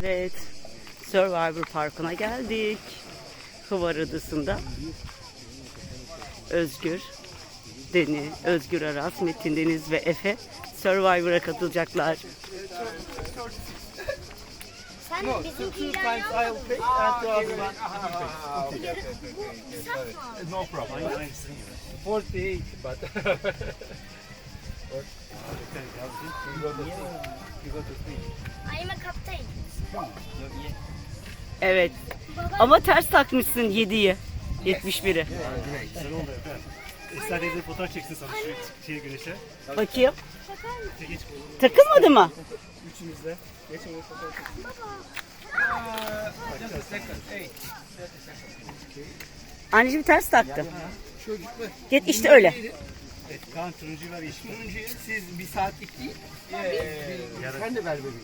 Evet, Survivor Parkı'na geldik. Hıvar Adası'nda. Özgür, Deni, Özgür Aras, Metin Deniz ve Efe Survivor'a katılacaklar. Sen No, two, times pay and the other one. No problem. 48, but. I'm a captain. Evet. Ama ters takmışsın 7'yi. 71'i. Güzel oldu efendim. Esra teyze fotoğraf çeksin sana şu şeye güneşe. Bakayım. geç. Takılmadı mı? Üçümüzde. Geç onu fotoğraf çeksin. Anneciğim ters taktı. Git işte öyle. Evet, Kaan turuncuyu ver yeşil. Turuncuyu siz bir saatlik değil. Ee, sen de ver bebeğim.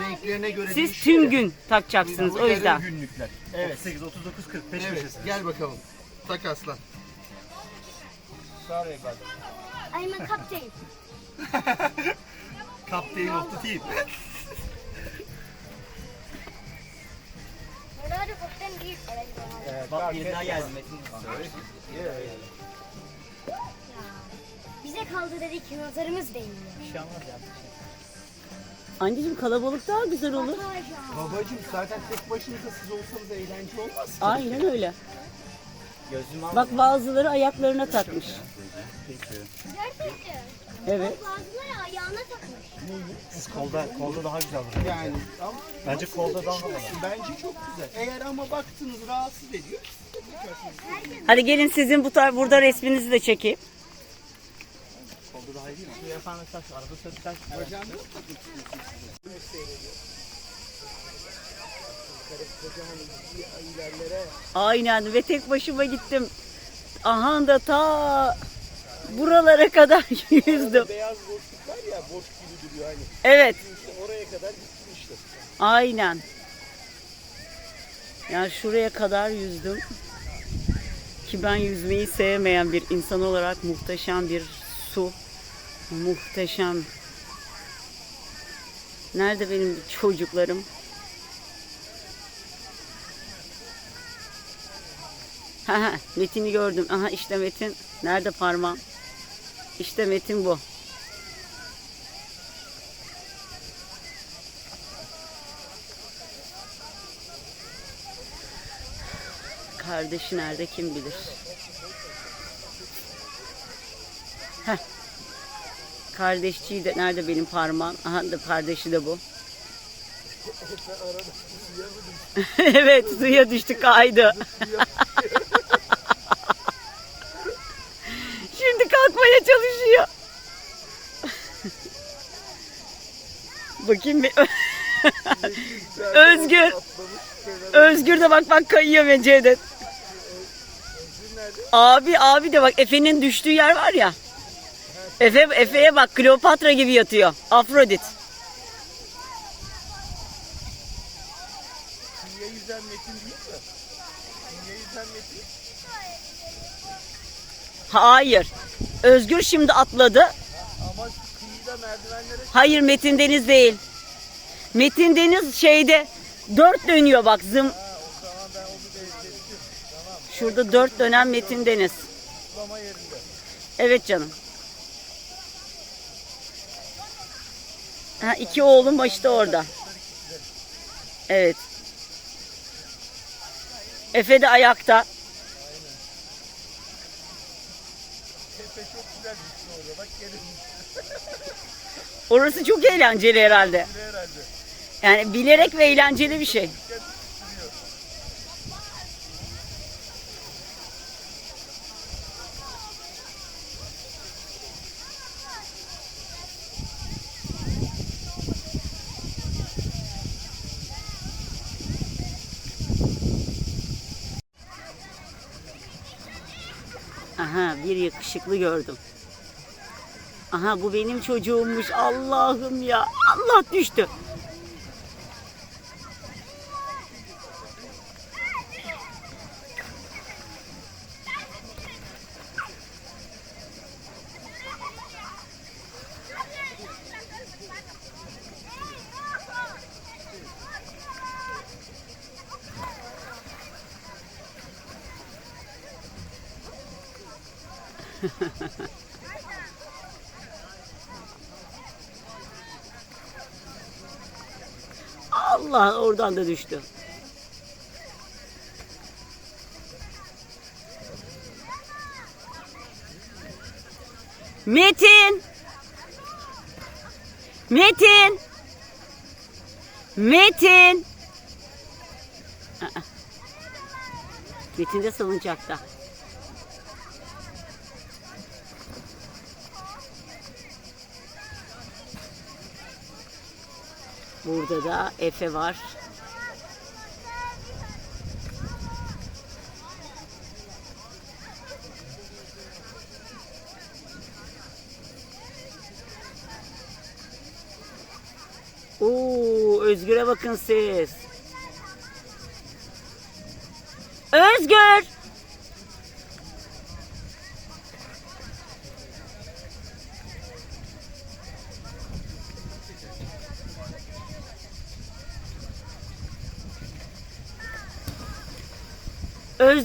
Renklerine göre Siz değişiyor tüm ya. gün takacaksınız o yüzden. günlükler. Evet. 38, 39, 45 Evet. köşesi. Gel bakalım. Tak aslan. Sorry buddy. I'm a captain. Captain of the team. Değil. Bak bir daha geldim. Bize kaldı dedik nazarımız değmiyor. Anneciğim kalabalık daha güzel olur. Babacım zaten tek başınıza siz olsanız eğlence olmaz. ki. Aynen öyle. Bak bazıları ayaklarına takmış. Gerçekten. Evet. Bazıları ayağına takmış. Kolda, kolda daha güzel olur. Yani ama Bence kolda daha havalı. bence çok güzel. Eğer ama baktınız rahatsız ediyor. Hadi gelin sizin bu tar burada resminizi de çekeyim. Kolda daha iyi değil mi? Bacağını Aynen ve tek başıma gittim. Aha da ta buralara kadar yüzdüm. beyaz boşluk var ya boş gibi duruyor hani. Evet. İşte oraya kadar gittim işte. Aynen. Yani şuraya kadar yüzdüm. Ki ben yüzmeyi sevmeyen bir insan olarak muhteşem bir su. Muhteşem. Nerede benim çocuklarım? Ha ha Metin'i gördüm. Aha işte Metin. Nerede parmağım? İşte Metin bu. Kardeşi nerede kim bilir. Heh. Kardeşçiyi de nerede benim parmağım? Aha da kardeşi de bu. evet suya düştü kaydı. Şimdi kalkmaya çalışıyor. Bakayım bir. Özgür. Özgür de bak bak kayıyor ve. Abi abi de bak Efe'nin düştüğü yer var ya. Efe Efe'ye bak Kleopatra gibi yatıyor. Afrodit. Kıyıya yüzen metin değil mi? Kıyıya yüzen metin. Hayır. Özgür şimdi atladı. Ama kıyıda merdivenlere Hayır Metin Deniz değil. Metin Deniz şeyde dört dönüyor bak zım. Şurada dört dönen Metin Deniz. Evet canım. Ha, iki oğlum başta orada. Evet. Efe de ayakta. Tepe çok güzel düştü orada. Bak gelin Orası çok eğlenceli herhalde. Yani bilerek ve eğlenceli bir şey. Aha bir yakışıklı gördüm. Aha bu benim çocuğummuş. Allah'ım ya. Allah düştü. Allah oradan da düştü. Metin! Metin! Metin! Metin de salıncakta. Burada da Efe var. Oo, Özgür'e bakın siz. Özgür!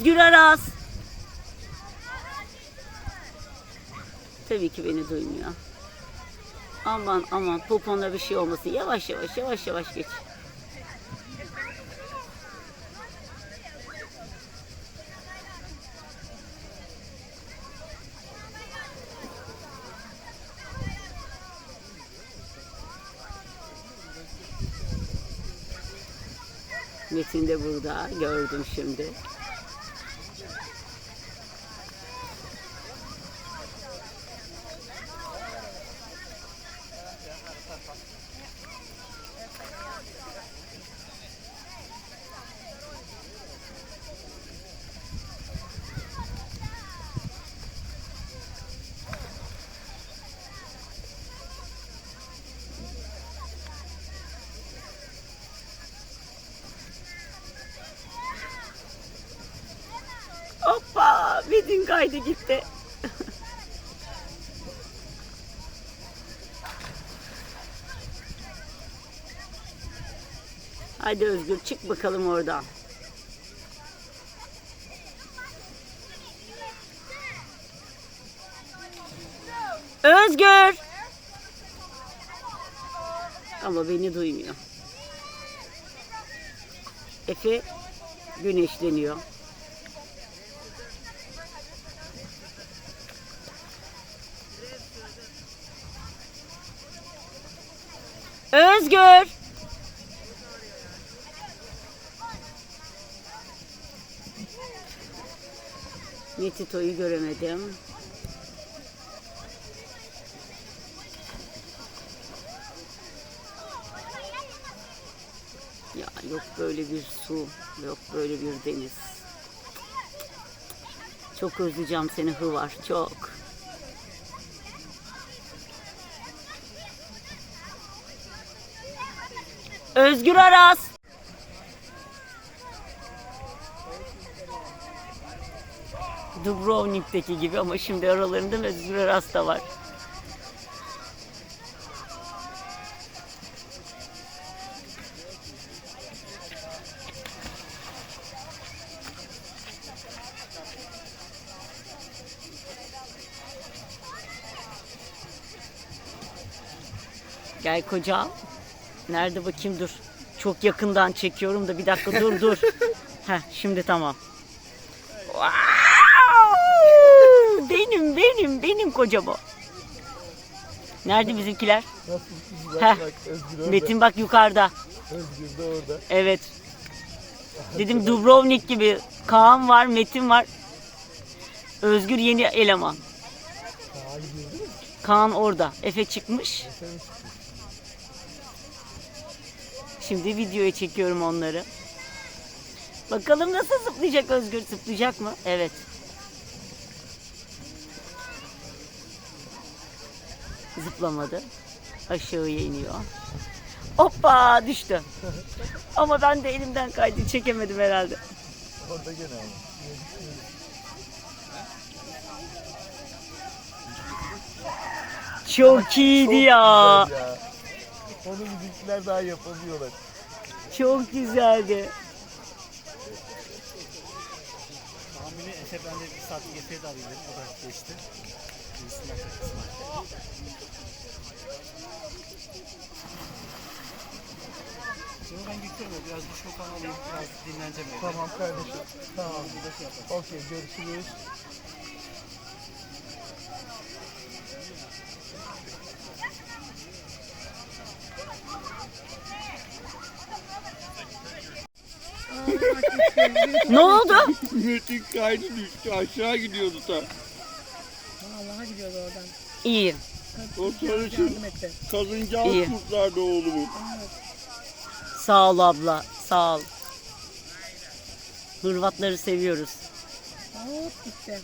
Özgür Aras. Tabii ki beni duymuyor. Aman aman popona bir şey olmasın. Yavaş yavaş yavaş yavaş geç. Metin de burada. Gördüm şimdi. Metin kaydı gitti. Hadi Özgür çık bakalım oradan. Özgür! Ama beni duymuyor. Efe güneşleniyor. Özgür! Metito'yu göremedim. Ya yok böyle bir su, yok böyle bir deniz. Çok özleyeceğim seni Hıvar, çok. Özgür Aras. Dubrovnik'teki gibi ama şimdi aralarında Özgür Aras da var. Gel kocam. Nerede bakayım dur. Çok yakından çekiyorum da bir dakika dur dur. Heh, şimdi tamam. Wow! Benim benim benim kocam o. Nerede bizimkiler? Heh, Metin bak yukarıda. Özgür de orada. Evet. Dedim Dubrovnik gibi. Kaan var, Metin var. Özgür yeni eleman. Kaan orada. Efe çıkmış. Şimdi videoya çekiyorum onları. Bakalım nasıl zıplayacak Özgür? Zıplayacak mı? Evet. Zıplamadı. Aşağıya iniyor. Hoppa düştü. Ama ben de elimden kaydı çekemedim herhalde. Orada gene ama. Çok iyiydi ya. Ya. Onu bizimkiler daha yapamıyorlar. Çok güzeldi. Tahmini Neyse ben de bir saatlik Efe'yi de dedim. O da geçti. Birisinden kaçmasın. Şimdi ben gidiyorum. Biraz duş falan alayım. Biraz dinleneceğim evde. Tamam kardeşim. Tamam. Okey görüşürüz. Ne oldu? Metin kaydı düştü aşağı gidiyordu ta. Allah'a gidiyordu oradan. İyi. O sarışın kadıncağız İyi. kurtardı oğlumu. Sağ ol abla. Sağ ol. Hırvatları seviyoruz. Hop gitti.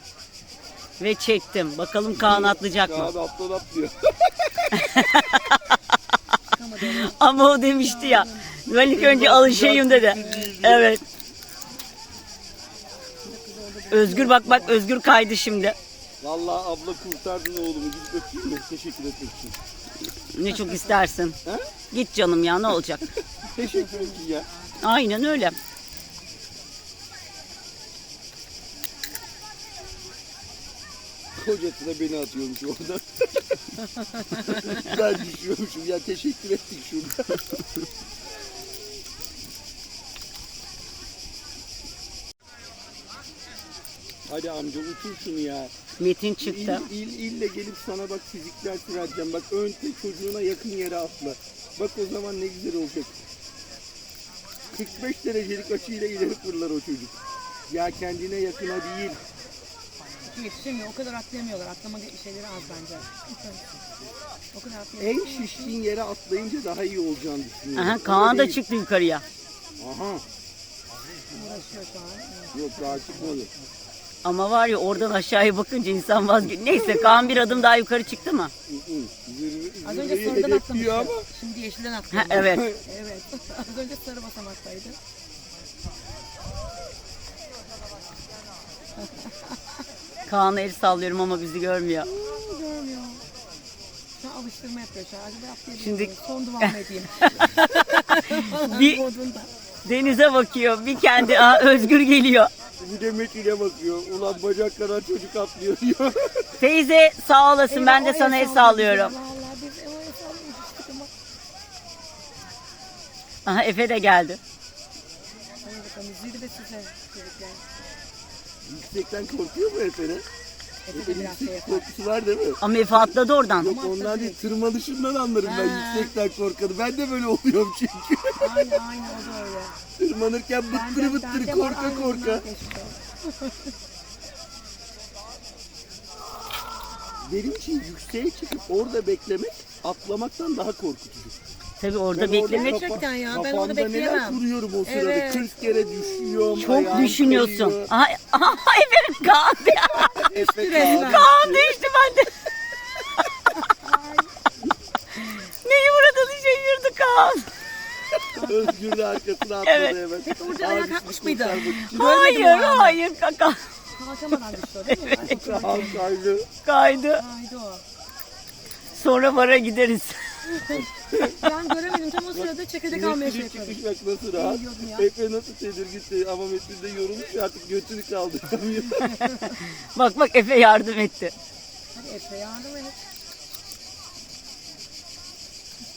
Ve çektim. Bakalım Kaan atlayacak mı? Kaan atlan atlıyor. Ama o demişti ya. Ben ilk önce alışayım dedi. Evet. Özgür bak bak Özgür kaydı şimdi. Vallahi abla kurtardın oğlumu. Gidip öpeyim mi? Teşekkür etmek için. Ne çok istersin. He? Git canım ya ne olacak? Teşekkür ederim ya. Aynen öyle. Kocası da beni atıyormuş orada. ben düşüyormuşum. Ya teşekkür ettik şurada. Hadi amca uçur şunu ya. Metin İl, çıktı. il, ille gelip sana bak fizik dersi vereceğim. Bak önce çocuğuna yakın yere atla. Bak o zaman ne güzel olacak. 45 derecelik açıyla ileri fırlar o çocuk. Ya kendine yakına değil. Yetişemiyor. O kadar atlayamıyorlar. Atlama şeyleri az bence. O kadar. En şiştiğin yere atlayınca daha iyi olacağını düşünüyorum. Aha, Kaan da çıktı yukarıya. Aha. Uğraşıyor şu an. Yok daha çıkmadı. Ama var ya oradan aşağıya bakınca insan vazgeçiyor. Neyse Kaan bir adım daha yukarı çıktı mı? Hı hı. Zirve, Az önce sarıdan atlamıştı. ama Şimdi yeşilden Ha, atlıyor. evet. Evet. Az önce sarı basamaktaydı. Kaan'a el sallıyorum ama bizi görmüyor. Hmm, görmüyor. Şu an alıştırma yapıyor şu an. Acaba Şimdi-? Son duvar mı edeyim? Bir denize bakıyor. Bir kendi Aa, Özgür geliyor. Bir de Metin'e bakıyor. Ulan bacak kadar çocuk atlıyor diyor. Teyze sağ olasın. Ben de Eyvah, sana el sallıyorum. Aha Efe de geldi. Hadi bakalım zirve size çocuklar. Yüksekten korkuyor mu Efe'ne? Biraz şey yapar. korkusu var değil mi? Ama Efe atladı oradan. Yok ondan değil tırmanışından anlarım ben Ha. yüksekten korkanı. Ben de böyle oluyorum çünkü. Aynı aynı o da öyle. Tırmanırken bıttırı bıttırı bende var korka aynı korka. Benim için yükseğe çıkıp orada beklemek atlamaktan daha korkutucu. Tabii orada Ben beklemek orada Gerçekten ya, ben orada kafamda neler bekleyemem. kuruyorum o sırada. Evet. 40 kere düşüyorum. çok ayağım düşünüyorsun. kayıyor. Aha, aha Efe'nin Kaan. Efe resmen. Kaan düştü ben de. Neyi burada şaşırdı Kaan. Özgür de arkasına atladı Evet. hemen. Peki orada ayağa kalkmış mıydı? kurtarmak için. Hayır hayır kaka. Kalkamadan düştü o değil mi? Ay, çok kaydı. Kaydı. Haydi o. Sonra vara gideriz. Ben göremedim. Tam o sırada çekirdek almaya şey Metin'in yapıyordum. çıkış bak nasıl rahat. Yiyordum ya. Efe nasıl tedirgin ama Metin de yorulmuş artık götünü kaldıramıyor. Bak bak Efe yardım etti. Hadi Efe yardım et.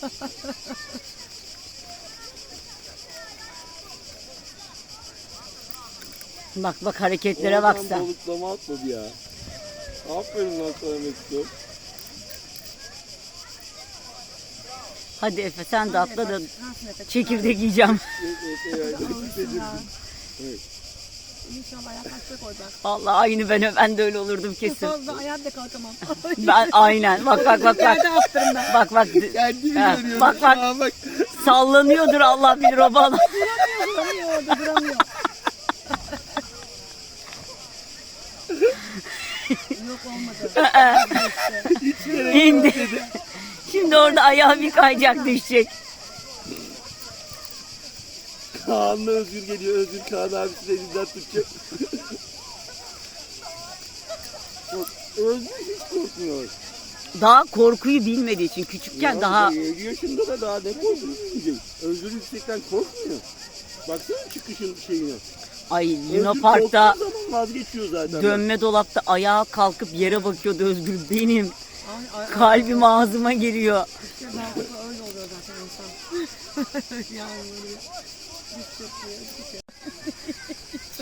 Bak bak hareketlere Oradan sen. balıklama atmadı ya. Aferin lan sana Metin. Hadi Efe sen de atla da çekirdek yiyeceğim. Evet. İnşallah oradan. Vallahi aynı ben ben de öyle olurdum kesin. Fazla ayağa da kalkamam. Ben aynen. Bak bak bak bak. Bak bak Kendimi Ha, görüyorum. bak, bak. bak. sallanıyordur Allah bilir o bana. Duramıyor orada duramıyor. Yok olmadı. İndi. Şimdi orada ayağı bir kayacak düşecek. Kaan'la Özgür geliyor. Özgür Kaan abisinin elinden tutacak. Özgür hiç korkmuyor. Daha korkuyu bilmediği için küçükken Ya, daha 7 yaşında da daha ne korkuyor. Özgür yüksekten korkmuyor. Baksana çıkışın şeyine. Ay Luna Özgür Park'ta korktuğu zaman vazgeçiyor zaten. dönme dolapta ayağa kalkıp yere bakıyordu Özgür. Benim Ay, ay, Kalbim ağzıma giriyor. İşte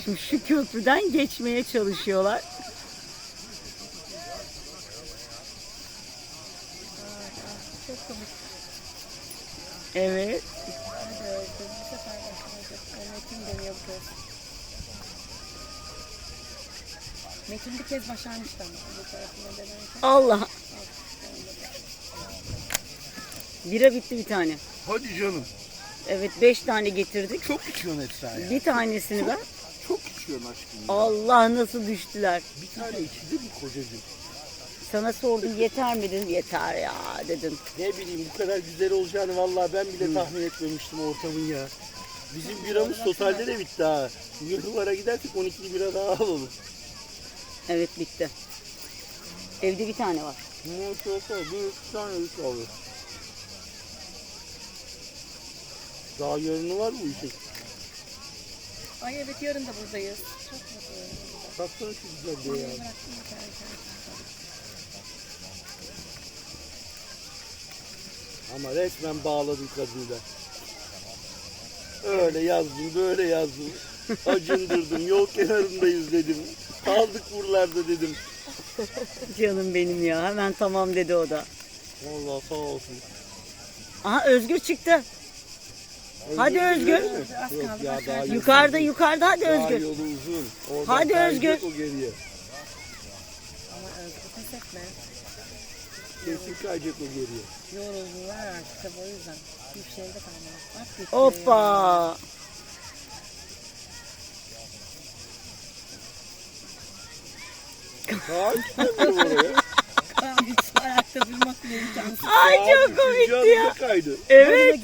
Şimdi şu köprüden geçmeye çalışıyorlar. Evet. Metin bir kez başarmıştı ama. Allah. Bira bitti bir tane. Hadi canım. Evet beş tane getirdik. Çok içiyorsun Esra ya. Bir tanesini ben. Çok içiyorsun aşkım. Allah nasıl düştüler. Bir tane içildi mi kocacığım? Sana sordum yeter mi dedim. Yeter ya dedim. Ne bileyim bu kadar güzel olacağını vallahi ben bile tahmin etmemiştim ortamın ya. Bizim biramız totalde de bitti ha. Yıllara gidersek 12 bira daha alalım. Evet bitti. Evde bir tane var. Mutlaka bir tane üç alır. Daha yarını var bu işin. Ay evet yarın da buradayız. Çok mutluyum. Baksana şu ya. Bıraktım bir tane. Ama resmen bağladım kadını da. Öyle yazdım, böyle yazdım. Acındırdım, yol kenarındayız dedim. Kaldık buralarda dedim. Canım benim ya. Hemen tamam dedi o da. Vallahi sağ olsun. Aha Özgür çıktı. Hadi Özgür. Yok ya daha yukarı. Yukarıda yukarıda hadi Daha Özgür. yolu uzun. Oradan Hadi kayacak Özgür. o geriye. Ama Özgür pes etme. Kesin kayacak o geriye. Yoruldular artık tabii o yüzden. Bir şeyde kalmaz. Bak bitti. Hoppa. Kaan çıkamıyorum oraya. Kaan hiç ayakta durmak bile imkansız. Ay çok komikti ya. kaydı. Evet.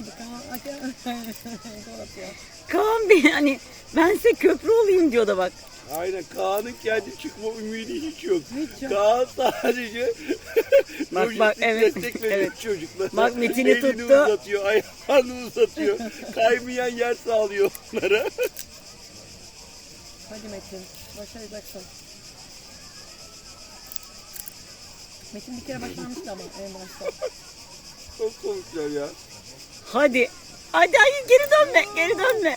Kaan. Bey hani ben size köprü olayım diyor da bak. Aynen Kaan'ın kendi çıkma ümidi hiç yok. Hiç yok. Kaan sadece Bak, lojistik bak, evet, destek veriyor evet. çocuklara. Bak, Metin'i Elini tuttu. uzatıyor, ayağını uzatıyor. Kaymayan yer sağlıyor onlara. Hadi Metin. Başaracaksın. Metin bir kere başarmıştı ama en başta. Çok komikler ya. Hadi. Hadi hayır geri dönme. Geri dönme.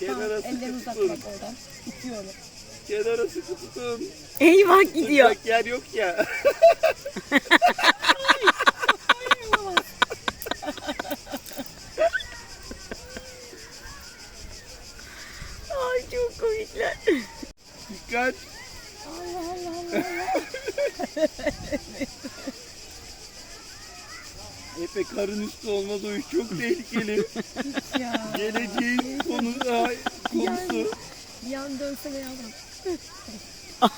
Kenara ellerini sıkı tutun. oradan. Kenara sıkı tutun. Eyvah gidiyor. Tutacak yer yok ya. Ay çok komikler. Dikkat. Allah Allah Allah Allah. Efe karın üstü olmaz o iş çok tehlikeli. ya. Geleceğin konu, ay, konusu. Bir an dönsene yavrum.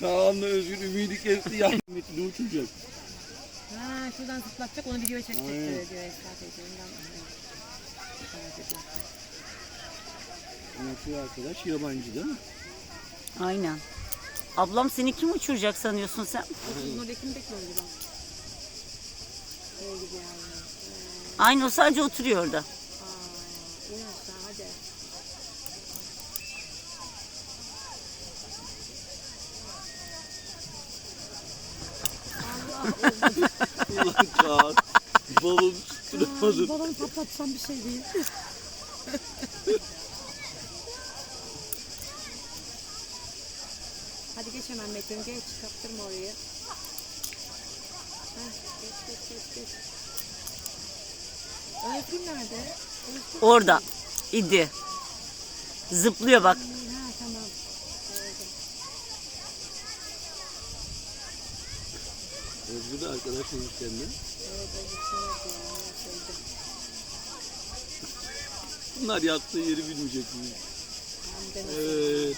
Kaan'la Özgür ümidi kesti yardım etti uçacak. Ha şuradan zıplatacak onu videoya Aynen. diyor Esra teyzemden. Evet, ediyor. Şu arkadaş yabancı değil mi? Aynen. Ablam seni kim uçuracak sanıyorsun sen? Oradakini bekliyorum buradan. Yani. Aynı o sadece oturuyor orada. Aa, in aşağı hadi. Ulan Kaan. Balonu patlatsam bir şey değil. Hadi geç kaptırma orayı. Heh, geç geç geç geç. Özgür nerede? Özgür Orada. idi. Zıplıyor bak. Ha tamam. Özgür de arkadaş olmuş kendine. Evet. Bunlar yattığı yeri bilmeyecek mi? Evet.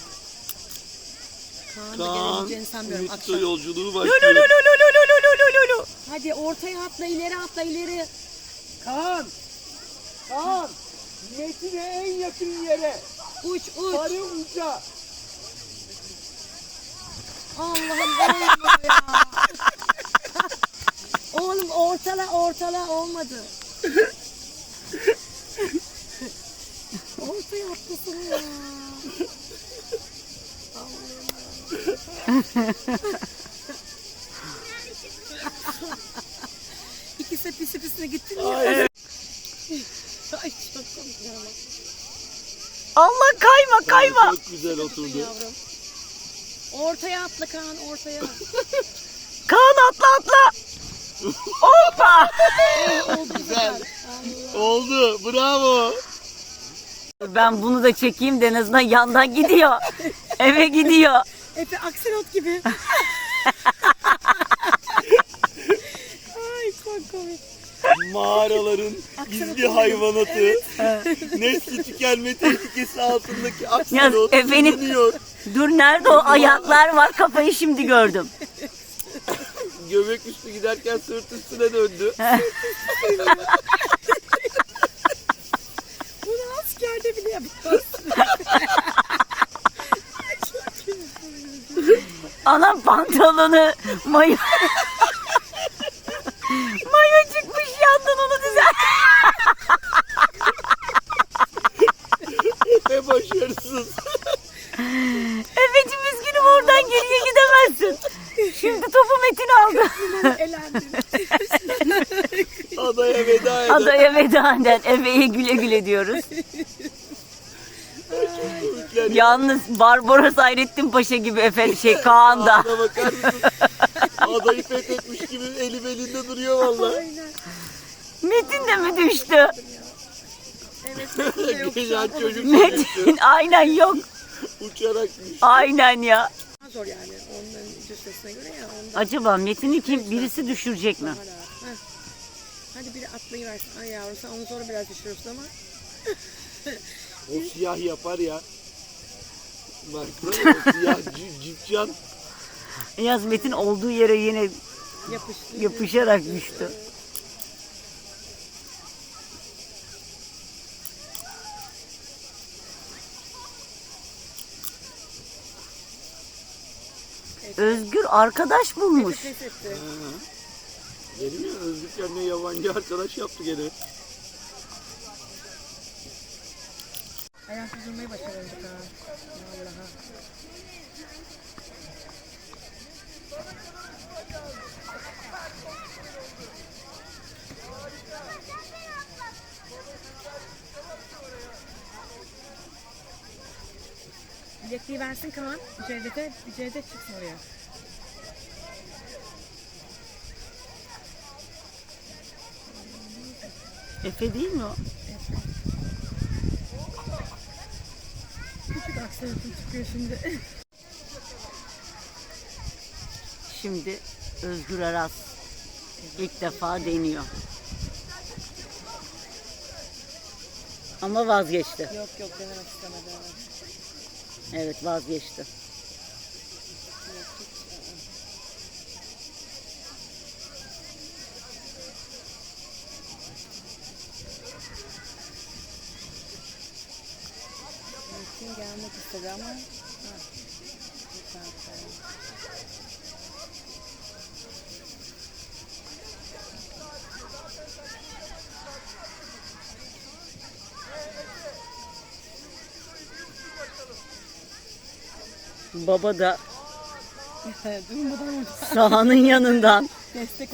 Kaan sanmıyorum akşam. yolculuğu Lo lo başlıyor. lo lo lo lo lo lo lo lo lo. Hadi ortaya atla ileri atla ileri. Kaan! Kaan! Metin'e en yakın yere. Uç uç. Sarı uca. Allah'ım bayılma ya. ortala ortala olmadı. Ortaya atlasın ya. İkisi de pisi pisine gittin ya. Ay, Ay çok komik ya. Allah kayma kayma. Çok güzel oturdu. Yavrum. Ortaya atla Kaan ortaya. Kaan atla atla. Hoppa. Güzel. Oldu. Bravo. Ben bunu da çekeyim de en azından yandan gidiyor. Eve gidiyor. Efe akselot gibi. Ay çok komik. Mağaraların gizli hayvanatı. Nesli tükenme tehlikesi altındaki akselot efendim- sürünüyor. Dur nerede o ayaklar var kafayı şimdi gördüm. Göbek üstü giderken sırt üstüne döndü. Bunu askerde bile yapıyoruz. Anam pantolonu mayo. mayo çıkmış yandan onu düzen. Ve başarısız. Efeciğim üzgünüm oradan geriye gidemezsin. Şimdi topu Metin aldı. Adaya veda eden. Adaya veda eden Efe'ye güle güle diyoruz. Komikler. Yalnız Barbaros Hayrettin Paşa gibi Efe şey Kaan da. Adına bakar mısın? Adayı fethetmiş gibi eli belinde duruyor valla. Aynen. Metin de mi düştü? Evet. An. çocuk Metin aynen yok. Uçarak düştü. Aynen ya. Daha zor yani onların cüssesine göre ya. Ondan Acaba Metin'i kim birisi düşürecek mi? daha rahat. Heh. Hadi biri atlayıversin. Ay yavrum sen onu sonra biraz düşürürsün ama. O siyah yapar ya. Siyah cip, cipcan. Yaz Metin olduğu yere yine Yapıştı. yapışarak düştü. Özgür arkadaş bulmuş. Pes etti. Dedim ya Özgür kendine yabancı arkadaş yaptı gene. Ayak uydurmayı başaracak ha. Vallahi. Bilekliği versin Kaan. Cevdet'e, Cevdet çıksın oraya. Efe değil mi o? Küçük akselotun çıkıyor şimdi. Şimdi Özgür Aras ilk defa deniyor. Ama vazgeçti. yok yok denemek istemedi. Evet vazgeçti. Gelmek istedi ama. Ha. Baba da sahanın yanından.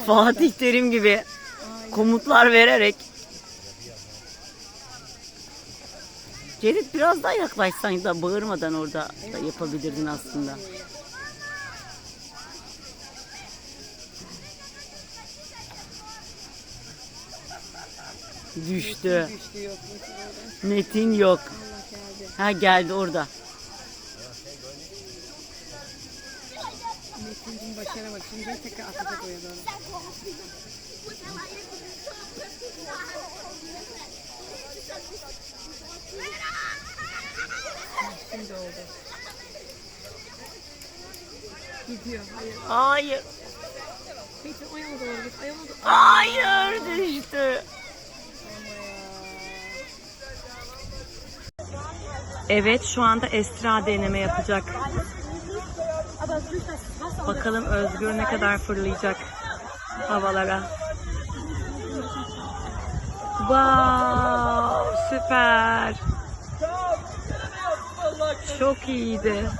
Fatih Terim gibi komutlar vererek Cerit biraz daha yaklaşsan da bağırmadan orada da yapabilirdin aslında. Düştü. Metin yok. Ha geldi orada. Başaramadı. Şimdi tekrar atacak oraya doğru. Şimdi oldu. Gidiyor. Hayır. Hayır. O yana doğru git. Ayağına doğru. Hayır düştü. Evet şu anda Esra deneme yapacak. Bakalım Özgür ne kadar fırlayacak havalara. Wow, süper. Çok iyiydi.